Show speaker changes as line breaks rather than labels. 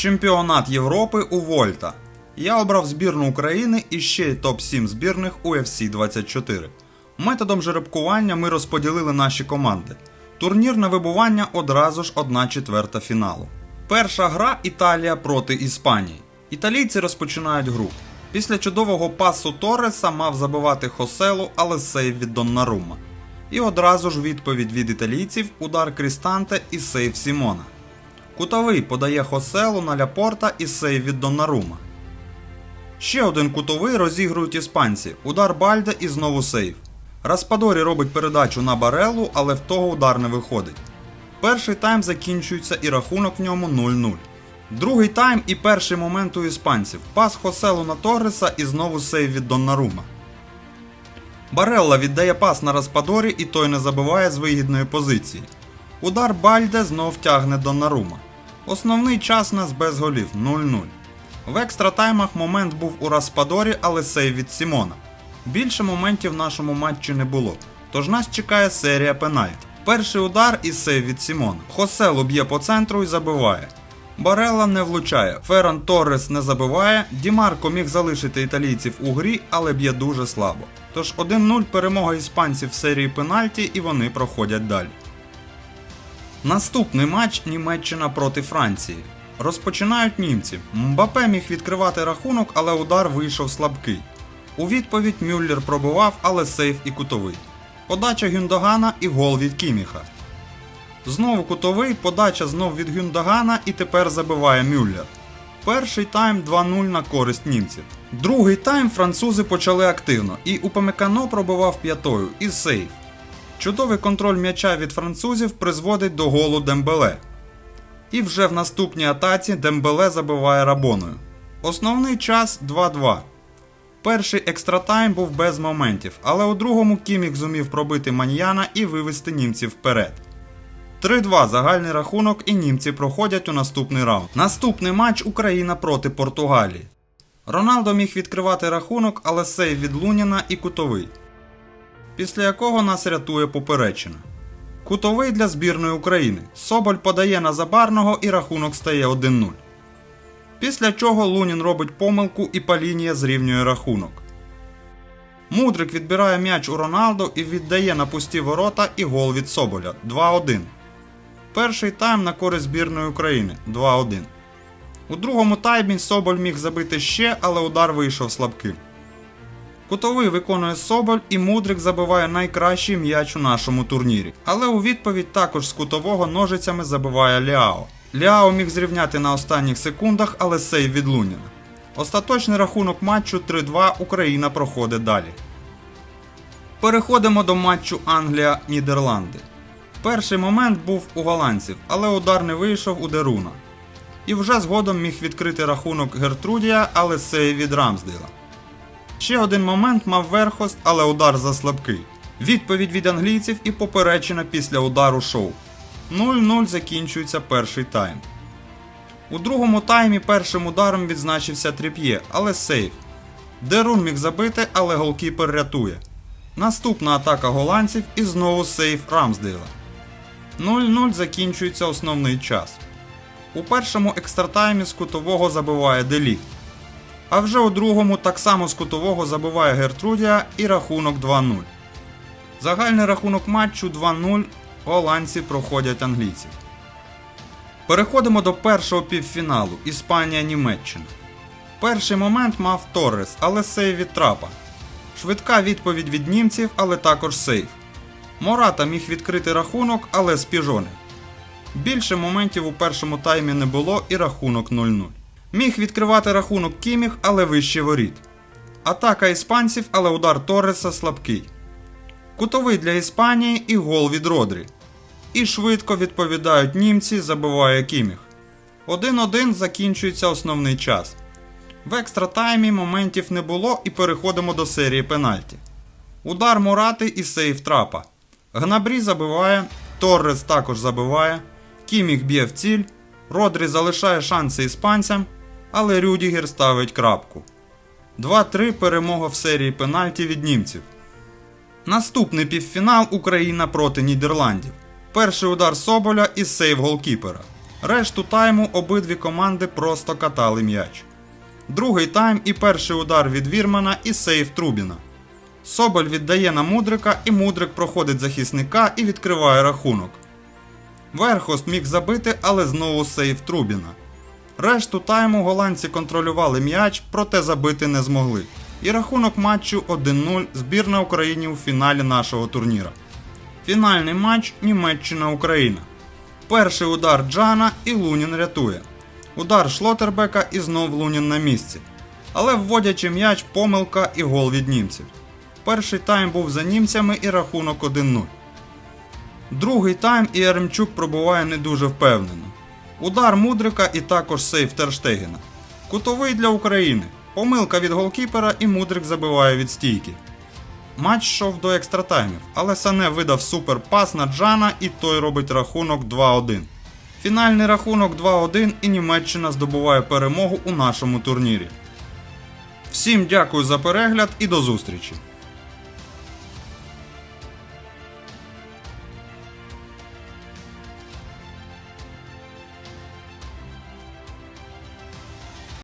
Чемпіонат Європи у Вольта. Я обрав збірну України і ще й топ-7 збірних UFC 24. Методом жеребкування ми розподілили наші команди. Турнірне вибування одразу ж 1 четверта фіналу. Перша гра Італія проти Іспанії. Італійці розпочинають гру. Після чудового пасу Торреса мав забивати Хоселу, але сейв від Доннарума. І одразу ж відповідь від італійців удар Крістанте і сейв Сімона. Кутовий подає Хоселу на Ляпорта і сейв від Доннарума. Ще один кутовий розігрують іспанці. Удар Бальде і знову сейв. Распадорі робить передачу на Барелу, але в того удар не виходить. Перший тайм закінчується і рахунок в ньому 0-0. Другий тайм і перший момент у іспанців. Пас Хоселу на Торреса і знову сейв від Доннарума. Барелла віддає пас на Распадорі і той не забиває з вигідної позиції. Удар Бальде знов тягне Доннарума. Основний час нас без голів 0-0. В екстра таймах момент був у Распадорі, але сейв від Сімона. Більше моментів в нашому матчі не було, тож нас чекає серія пенальті. Перший удар і сейв від Сімона. Хоселу б'є по центру і забиває. Барелла не влучає, Ферран Торрес не забиває, Дімарко міг залишити італійців у грі, але б'є дуже слабо. Тож 1-0 перемога іспанців в серії пенальті і вони проходять далі. Наступний матч Німеччина проти Франції. Розпочинають німці. Мбапе міг відкривати рахунок, але удар вийшов слабкий. У відповідь Мюллер пробував, але сейф і кутовий. Подача Гюндогана і гол від Кіміха. Знову кутовий, подача знов від Гюндагана і тепер забиває Мюллер. Перший тайм 2-0 на користь німців. Другий тайм французи почали активно, і Упамекано пробивав п'ятою і сейф. Чудовий контроль м'яча від французів призводить до голу Дембеле. І вже в наступній атаці Дембеле забиває рабоною. Основний час 2-2. Перший екстратайм був без моментів, але у другому Кімік зумів пробити маньяна і вивести німців вперед. 3-2 загальний рахунок і німці проходять у наступний раунд. Наступний матч Україна проти Португалії. Роналдо міг відкривати рахунок, але сейв від Луніна і кутовий. Після якого нас рятує поперечина. Кутовий для збірної України. Соболь подає на забарного і рахунок стає 1-0. Після чого Лунін робить помилку і Палінія зрівнює рахунок. Мудрик відбирає м'яч у Роналдо і віддає на пусті ворота і гол від Соболя 2-1. Перший тайм на користь збірної України 2-1. У другому таймі Соболь міг забити ще, але удар вийшов слабким. Кутовий виконує Соболь і Мудрик забиває найкращий м'яч у нашому турнірі. Але у відповідь також з кутового ножицями забиває Ліао. Ліао міг зрівняти на останніх секундах, але сейв від Луніна. Остаточний рахунок матчу 3-2 Україна проходить далі. Переходимо до матчу Англія-Нідерланди. Перший момент був у голландців, але удар не вийшов у Деруна. І вже згодом міг відкрити рахунок Гертрудія, але сейв від Рамсдейла. Ще один момент мав Верхост, але удар заслабкий. Відповідь від англійців і поперечина після удару шоу. 0-0 закінчується перший тайм. У другому таймі першим ударом відзначився Тріп'є, але сейф. Дерун міг забити, але голкіпер рятує. Наступна атака голландців і знову сейф Рамсдейла. 0-0 закінчується основний час. У першому екстратаймі з кутового забиває Деліт. А вже у другому так само з кутового забиває Гертрудія і рахунок 2-0. Загальний рахунок матчу 2-0 голландці проходять англійців. Переходимо до першого півфіналу Іспанія-Німеччина. Перший момент мав Торрес, але сейв від трапа. Швидка відповідь від німців, але також сейв. Мората міг відкрити рахунок, але спіжонив. Більше моментів у першому таймі не було і рахунок 0-0. Міг відкривати рахунок Кіміх, але вище воріт. Атака іспанців, але удар Торреса слабкий. Кутовий для Іспанії і гол від Родрі. І швидко відповідають німці, забиває Кіміх. 1-1 закінчується основний час. В екстра таймі моментів не було і переходимо до серії пенальті. Удар Мурати і сейв трапа. Гнабрі забиває, Торрес також забиває, Кіміх б'є в ціль, Родрі залишає шанси іспанцям, але Рюдігер ставить крапку. 2-3 перемога в серії пенальті від німців. Наступний півфінал Україна проти Нідерландів. Перший удар Соболя і сейв голкіпера. Решту тайму обидві команди просто катали м'яч. Другий тайм і перший удар від Вірмана і сейф Трубіна. Соболь віддає на Мудрика, і Мудрик проходить захисника і відкриває рахунок. Верхост міг забити, але знову сейф Трубіна. Решту тайму голландці контролювали м'яч, проте забити не змогли. І рахунок матчу 1-0 збірна України у фіналі нашого турніра. Фінальний матч Німеччина-Україна. Перший удар Джана і Лунін рятує. Удар Шлотербека і знов Лунін на місці. Але вводячи м'яч, помилка і гол від німців. Перший тайм був за німцями і рахунок 1-0. Другий тайм і Яремчук пробуває не дуже впевнено. Удар Мудрика і також сейф Терштегена. Кутовий для України. Помилка від голкіпера і Мудрик забиває від стійки. Матч йшов до екстратаймів, але Сане видав суперпас на Джана і той робить рахунок 2-1. Фінальний рахунок 2-1 і Німеччина здобуває перемогу у нашому турнірі. Всім дякую за перегляд і до зустрічі!